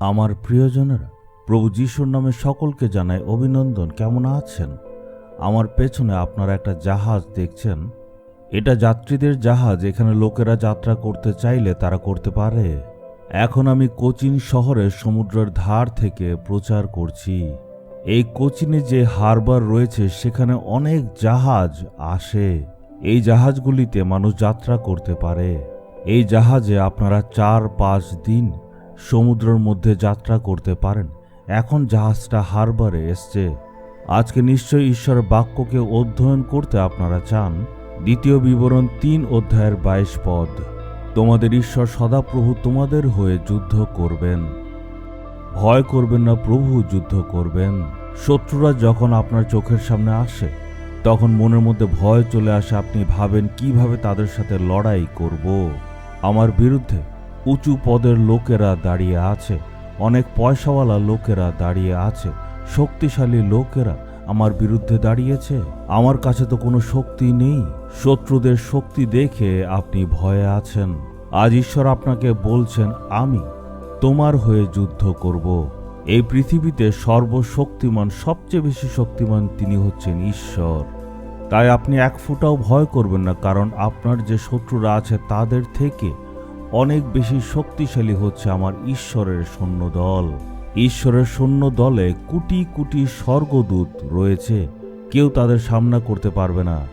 আমার প্রিয়জনেরা, প্রভু যিশুর নামে সকলকে জানাই অভিনন্দন। কেমন আছেন? আমার পেছনে আপনারা একটা জাহাজ দেখছেন? এটা যাত্রীদের জাহাজ, এখানে লোকেরা যাত্রা করতে চাইলে তারা করতে পারে। এখন আমি কোচিন শহরের সমুদ্রের ধার থেকে প্রচার করছি। এই কোচিনে যে হারবার রয়েছে, সেখানে অনেক জাহাজ আসে। এই জাহাজগুলিতে মানুষ যাত্রা করতে পারে। এই জাহাজে আপনারা চার পাঁচ দিন সমুদ্রের মধ্যে যাত্রা করতে পারেন। এখন জাহাজটা হারবারে এসছে। আজকে নিশ্চয়ই ঈশ্বরের বাক্যকে অধ্যয়ন করতে আপনারা চান। দ্বিতীয় বিবরণ তিন অধ্যায়ের বাইশ পদ। তোমাদের ঈশ্বর সদাপ্রভু তোমাদের হয়ে যুদ্ধ করবেন। ভয় করবেন না, প্রভু যুদ্ধ করবেন। শত্রুরা যখন আপনার চোখের সামনে আসে, তখন মনের মধ্যে ভয় চলে আসে, আপনি ভাবেন কীভাবে তাদের সাথে লড়াই করব। আমার বিরুদ্ধে উঁচু পদের লোকেরা দাঁড়িয়ে আছে। অনেক পয়সাওয়ালা লোকেরা দাঁড়িয়ে আছে। শক্তিশালী লোকেরা আমার বিরুদ্ধে দাঁড়িয়েছে। আমার কাছে তো কোনো শক্তি নেই। শত্রুদের শক্তি দেখে আপনি ভয়ে আছেন। আজ ঈশ্বর আপনাকে বলছেন, আমি তোমার হয়ে যুদ্ধ করব। এই পৃথিবীতে সর্বশক্তিমান, সবচেয়ে বেশি শক্তিমান তিনি হচ্ছেন ঈশ্বর। তাই আপনি এক ফুটাও ভয় করবেন না, কারণ আপনার যে শত্রুরা আছে তাদের থেকে অনেক বেশি শক্তিশালী হচ্ছে আমার ঈশ্বরের সৈন্যদল। ঈশ্বরের সৈন্য দলে কোটি কোটি স্বর্গদূত রয়েছে। কেউ তাদের সামনা করতে পারবে না।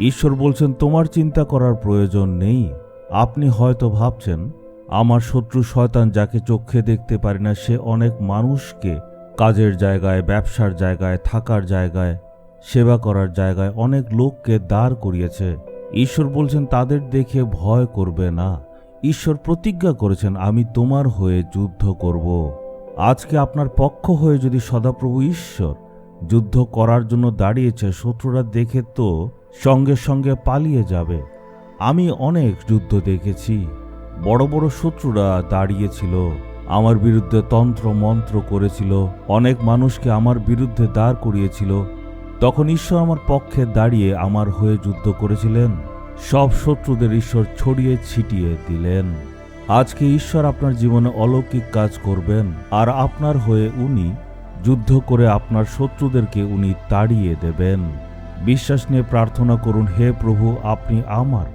ঈশ্বর বলছেন, তোমার চিন্তা করার প্রয়োজন নেই। আপনি হয়তো ভাবছেন, আমার শত্রু শয়তান যাকে চোখে দেখতে পারি না, সে অনেক মানুষকে কাজের জায়গায়, ব্যবসার জায়গায়, থাকার জায়গায়, সেবা করার জায়গায় অনেক লোককে দাঁড় করিয়েছে। ঈশ্বর বলছেন, তাদের দেখে ভয় করবে না। ঈশ্বর প্রতিজ্ঞা করেছেন, আমি তোমার হয়ে যুদ্ধ করব। আজকে আপনার পক্ষ হয়ে যদি সদাপ্রভু ঈশ্বর যুদ্ধ করার জন্য দাঁড়িয়েছে, শত্রুরা দেখে তো সঙ্গে সঙ্গে পালিয়ে যাবে। আমি অনেক যুদ্ধ দেখেছি। বড় বড় শত্রুরা দাঁড়িয়েছিল, আমার বিরুদ্ধে তন্ত্র মন্ত্র করেছিল, অনেক মানুষকে আমার বিরুদ্ধে দাঁড় করিয়েছিল। তখন ঈশ্বর আমার পক্ষে দাঁড়িয়ে আমার হয়ে যুদ্ধ করেছিলেন। সব শত্রুদের ঈশ্বর ছড়িয়ে ছিটিয়ে দিলেন। আজকে ঈশ্বর আপনার জীবনে অলৌকিক কাজ করবেন আর আপনার হয়ে উনি যুদ্ধ করে আপনার শত্রুদেরকে উনি তাড়িয়ে দেবেন। বিশ্বাস নিয়ে প্রার্থনা করুন, হে প্রভু, আপনি আমার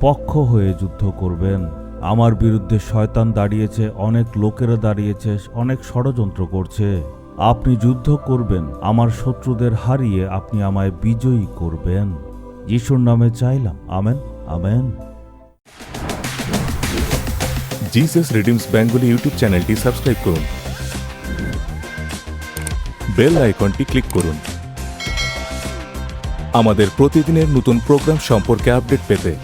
পক্ষ হয়ে যুদ্ধ করবেন। আমার বিরুদ্ধে শয়তান দাঁড়িয়েছে, অনেক লোকেরা দাঁড়িয়েছে, অনেক ষড়যন্ত্র করছে। আপনি যুদ্ধ করবেন, আমার শত্রুদের হারিয়ে আপনি আমায় বিজয়ী করবেন। যিশুর নামে চাইলাম। Amen amen. Jesus redeems Bengali YouTube চ্যানেলটি সাবস্ক্রাইব করুন। বেল আইকনটি ক্লিক করুন। আমাদের প্রতিদিনের নতুন প্রোগ্রাম সম্পর্কে আপডেট পেতে